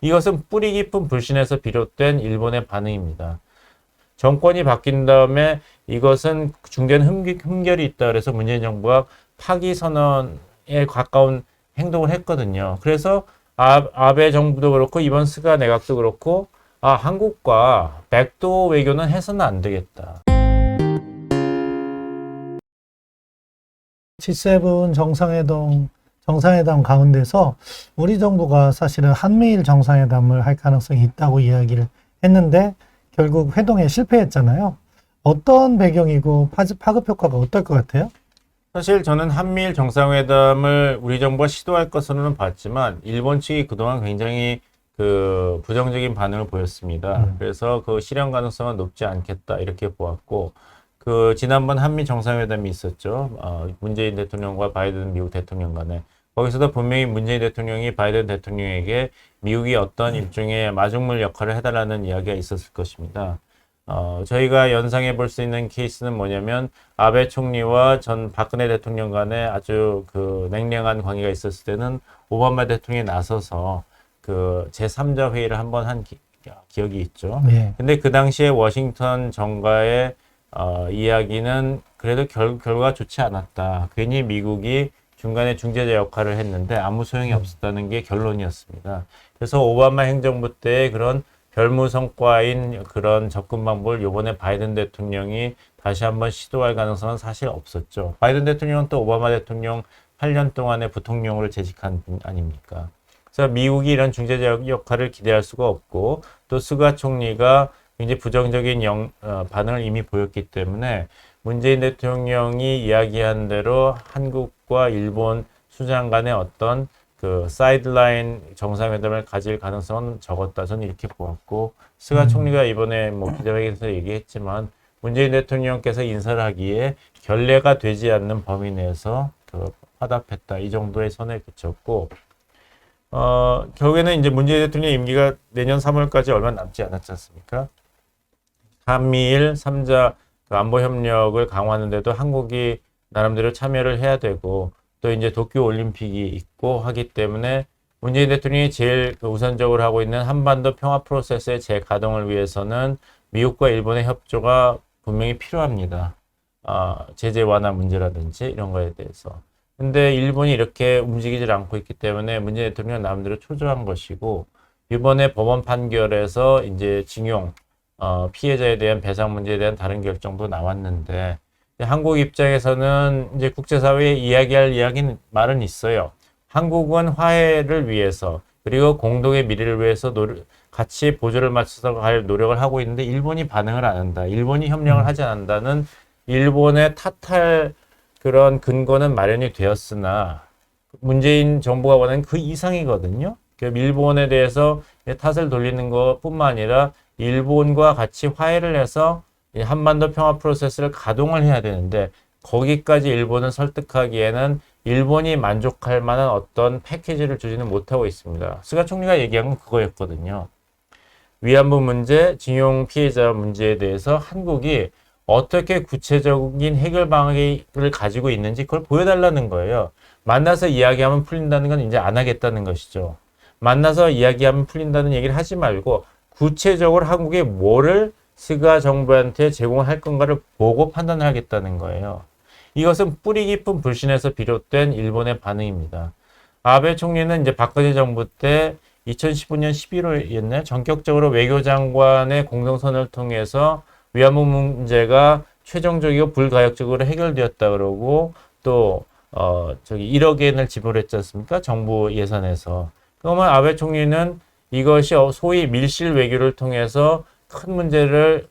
이것은 뿌리 깊은 불신에서 비롯된 일본의 반응입니다. 정권이 바뀐 다음에 이것은 중대한 흠결이 있다 그래서 문재인 정부가 파기 선언에 가까운 행동을 했거든요. 그래서 아, 아베 정부도 그렇고 이번 스가 내각도 그렇고 아, 한국과 백도 외교는 해서는 안 되겠다. G7 정상회담 정상회담 가운데서 우리 정부가 사실은 한미일 정상회담을 할 가능성이 있다고 이야기를 했는데 결국 회동에 실패했잖아요. 어떤 배경이고 파- 파급 효과가 어떨 것 같아요? 사실 저는 한미일 정상회담을 우리 정부가 시도할 것으로는 봤지만 일본 측이 그동안 굉장히 그 부정적인 반응을 보였습니다. 음. 그래서 그 실현 가능성은 높지 않겠다 이렇게 보았고 그 지난번 한미 정상회담이 있었죠. 어, 문재인 대통령과 바이든 미국 대통령 간에 거기서도 분명히 문재인 대통령이 바이든 대통령에게 미국이 어떤 일종의 마중물 역할을 해달라는 이야기가 있었을 것입니다. 어, 저희가 연상해 볼 수 있는 케이스는 뭐냐면 아베 총리와 전 박근혜 대통령 간에 아주 그 냉랭한 관계가 있었을 때는 오바마 대통령이 나서서 그 제3자 회의를 한번 한 기, 기억이 있죠. 예. 근데 그 당시에 워싱턴 정가의 어, 이야기는 그래도 결, 결과가 좋지 않았다. 괜히 미국이 중간에 중재자 역할을 했는데 아무 소용이 없었다는 게 결론이었습니다. 그래서 오바마 행정부 때 그런 별무 성과인 그런 접근 방법을 이번에 바이든 대통령이 다시 한번 시도할 가능성은 사실 없었죠. 바이든 대통령은 또 오바마 대통령 8년 동안의 부통령으로 재직한 분 아닙니까? 그래서 미국이 이런 중재자 역할을 기대할 수가 없고 또 스가 총리가 굉장히 부정적인 영, 어, 반응을 이미 보였기 때문에 문재인 대통령이 이야기한 대로 한국과 일본 수장 간의 어떤 그 사이드라인 정상회담을 가질 가능성은 적었다. 저는 이렇게 보았고 스가 음. 총리가 이번에 뭐 기자회견에서 얘기했지만 문재인 대통령께서 인사를 하기에 결례가 되지 않는 범위 내에서 그 화답했다. 이 정도의 선에 그쳤고 어, 결국에는 이제 문재인 대통령 임기가 내년 3월까지 얼마 남지 않았지 않습니까? 한미일 3자 그 안보 협력을 강화하는데도 한국이 나름대로 참여를 해야 되고 또 이제 도쿄 올림픽이 있고 하기 때문에 문재인 대통령이 제일 그 우선적으로 하고 있는 한반도 평화 프로세스의 재가동을 위해서는 미국과 일본의 협조가 분명히 필요합니다. 아, 제재 완화 문제라든지 이런 거에 대해서. 근데 일본이 이렇게 움직이질 않고 있기 때문에 문재인 대통령은 나름대로 초조한 것이고 이번에 법원 판결에서 이제 징용 어, 피해자에 대한 배상 문제에 대한 다른 결정도 나왔는데 한국 입장에서는 이제 국제사회에 이야기할 이야기는 말은 있어요. 한국은 화해를 위해서 그리고 공동의 미래를 위해서 노력, 같이 보조를 맞춰서 갈 노력을 하고 있는데 일본이 반응을 안 한다. 일본이 협력을 하지 않는다는 일본의 탓할 그런 근거는 마련이 되었으나 문재인 정부가 원하는 그 이상이거든요. 그 일본에 대해서 탓을 돌리는 것뿐만 아니라 일본과 같이 화해를 해서 이 한반도 평화 프로세스를 가동을 해야 되는데 거기까지 일본을 설득하기에는 일본이 만족할 만한 어떤 패키지를 주지는 못하고 있습니다. 스가 총리가 얘기한 건 그거였거든요. 위안부 문제, 징용 피해자 문제에 대해서 한국이 어떻게 구체적인 해결 방안을 가지고 있는지 그걸 보여달라는 거예요. 만나서 이야기하면 풀린다는 건 이제 안 하겠다는 것이죠. 만나서 이야기하면 풀린다는 얘기를 하지 말고 구체적으로 한국에 뭐를 스가 정부한테 제공할 건가를 보고 판단을 하겠다는 거예요. 이것은 뿌리 깊은 불신에서 비롯된 일본의 반응입니다. 아베 총리는 이제 박근혜 정부 때 2015년 11월이었나요? 전격적으로 외교장관의 공동선을 통해서 위안부 문제가 최종적이고 불가역적으로 해결되었다 그러고 또 어, 저기 1억 엔을 지불했지 않습니까? 정부 예산에서. 그러면 아베 총리는 이것이 어, 소위 밀실 외교를 통해서 큰 문제를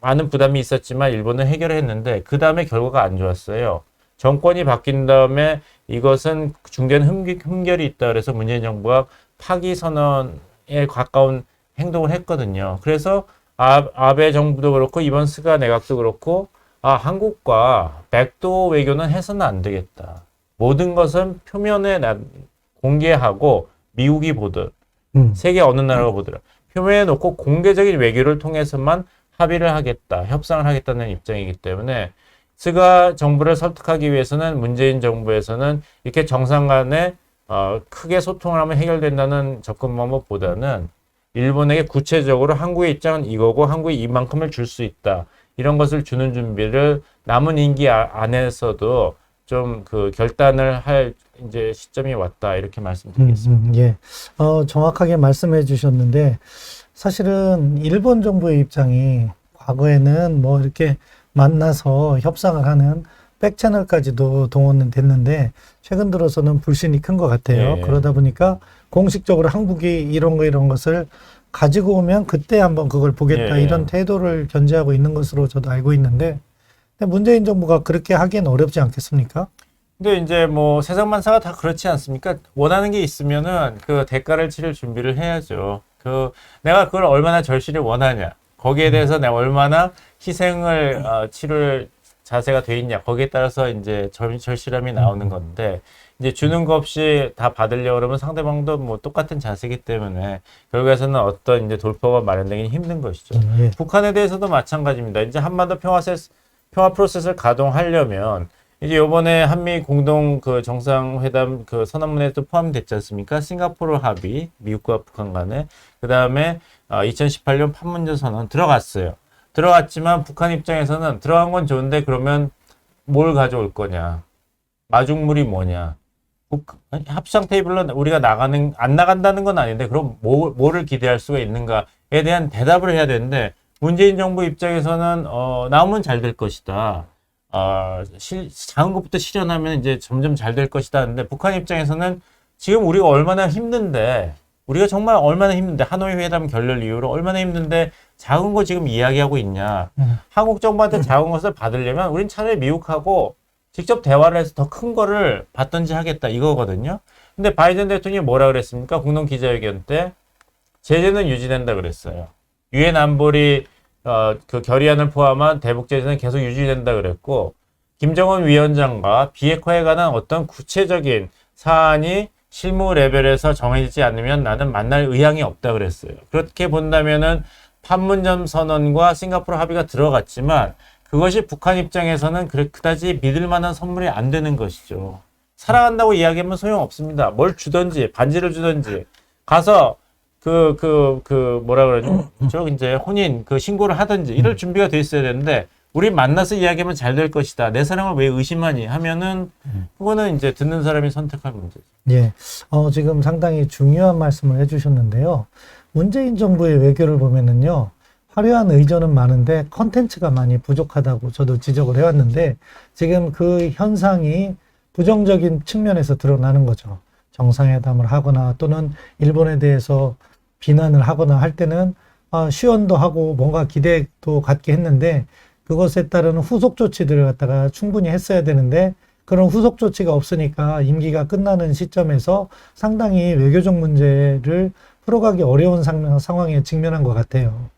많은 부담이 있었지만 일본은 해결했는데 그 다음에 결과가 안 좋았어요. 정권이 바뀐 다음에 이것은 중대한 흠결이 있다 그래서 문재인 정부가 파기 선언에 가까운 행동을 했거든요. 그래서 아, 아베 정부도 그렇고 이번 스가 내각도 그렇고 아 한국과 백도 외교는 해서는 안 되겠다. 모든 것은 표면에 나- 공개하고 미국이 보듯 음. 세계 어느 나라가 보더라. 표면에 놓고 공개적인 외교를 통해서만 합의를 하겠다, 협상을 하겠다는 입장이기 때문에 스가 정부를 설득하기 위해서는 문재인 정부에서는 이렇게 정상 간에 어, 크게 소통을 하면 해결된다는 접근 방법보다는 일본에게 구체적으로 한국의 입장은 이거고 한국이 이만큼을 줄 수 있다. 이런 것을 주는 준비를 남은 임기 아- 안에서도 좀 그 결단을 할 이제 시점이 왔다. 이렇게 음, 말씀드리겠습니다. 음, 예. 어, 정확하게 말씀해 주셨는데 사실은 일본 정부의 입장이 과거에는 뭐 이렇게 만나서 협상을 하는 백채널까지도 동원은 됐는데 최근 들어서는 불신이 큰 것 같아요. 예. 그러다 보니까 공식적으로 한국이 이런 거 이런 것을 가지고 오면 그때 한번 그걸 보겠다 예. 이런 태도를 견지하고 있는 것으로 저도 알고 있는데 문재인 정부가 그렇게 하기엔 어렵지 않겠습니까? 근데 이제 뭐 세상 만사가 다 그렇지 않습니까? 원하는 게 있으면은 그 대가를 치를 준비를 해야죠. 그 내가 그걸 얼마나 절실히 원하냐. 거기에 대해서 내가 얼마나 희생을 어, 치를 자세가 돼 있냐. 거기에 따라서 이제 절, 절실함이 나오는 건데 이제 주는 거 없이 다 받으려고 그러면 상대방도 뭐 똑같은 자세이기 때문에 결국에서는 어떤 이제 돌파가 마련되기 힘든 것이죠. 음, 예. 북한에 대해서도 마찬가지입니다. 이제 한반도 평화 세스, 평화 프로세스를 가동하려면 이제 요번에 한미 공동 그 정상회담 그 선언문에도 포함됐지 않습니까? 싱가포르 합의, 미국과 북한 간에 그 다음에 2018년 판문점 선언 들어갔어요. 들어갔지만 북한 입장에서는 들어간 건 좋은데 그러면 뭘 가져올 거냐? 마중물이 뭐냐? 북- 아니, 합상 테이블로 우리가 나가는 안 나간다는 건 아닌데 그럼 뭐, 뭐를 기대할 수가 있는가에 대한 대답을 해야 되는데 문재인 정부 입장에서는 어, 나오면 잘될 것이다. 어, 실, 작은 것부터 실현하면 이제 점점 잘 될 것이다 하는데 북한 입장에서는 지금 우리가 얼마나 힘든데 우리가 정말 얼마나 힘든데 하노이 회담 결렬 이후로 얼마나 힘든데 작은 거 지금 이야기하고 있냐. 음. 한국 정부한테 작은 것을 받으려면 우린 차라리 미국하고 직접 대화를 해서 더 큰 거를 받든지 하겠다 이거거든요. 근데 바이든 대통령이 뭐라 그랬습니까? 공동 기자회견 때 제재는 유지된다 그랬어요. 유엔 안보리 어, 그 결의안을 포함한 대북 제재는 계속 유지된다 그랬고 김정은 위원장과 비핵화에 관한 어떤 구체적인 사안이 실무 레벨에서 정해지지 않으면 나는 만날 의향이 없다 그랬어요. 그렇게 본다면은 판문점 선언과 싱가포르 합의가 들어갔지만 그것이 북한 입장에서는 그다지 믿을 만한 선물이 안 되는 것이죠. 사랑한다고 이야기하면 소용없습니다. 뭘 주든지 반지를 주든지 가서 그 그 그 뭐라 그러죠? 저 이제 혼인 그 신고를 하든지 이럴 준비가 돼 있어야 되는데 우리 만나서 이야기하면 잘 될 것이다. 내 사랑을 왜 의심하니 하면은 그거는 이제 듣는 사람이 선택할 문제죠. 예, 어, 지금 상당히 중요한 말씀을 해주셨는데요. 문재인 정부의 외교를 보면은요, 화려한 의전은 많은데 컨텐츠가 많이 부족하다고 저도 지적을 해왔는데 지금 그 현상이 부정적인 측면에서 드러나는 거죠. 정상회담을 하거나 또는 일본에 대해서 비난을 하거나 할 때는 아, 시연도 하고 뭔가 기대도 갖게 했는데 그것에 따르는 후속 조치들을 갖다가 충분히 했어야 되는데 그런 후속 조치가 없으니까 임기가 끝나는 시점에서 상당히 외교적 문제를 풀어가기 어려운 상- 상황에 직면한 것 같아요.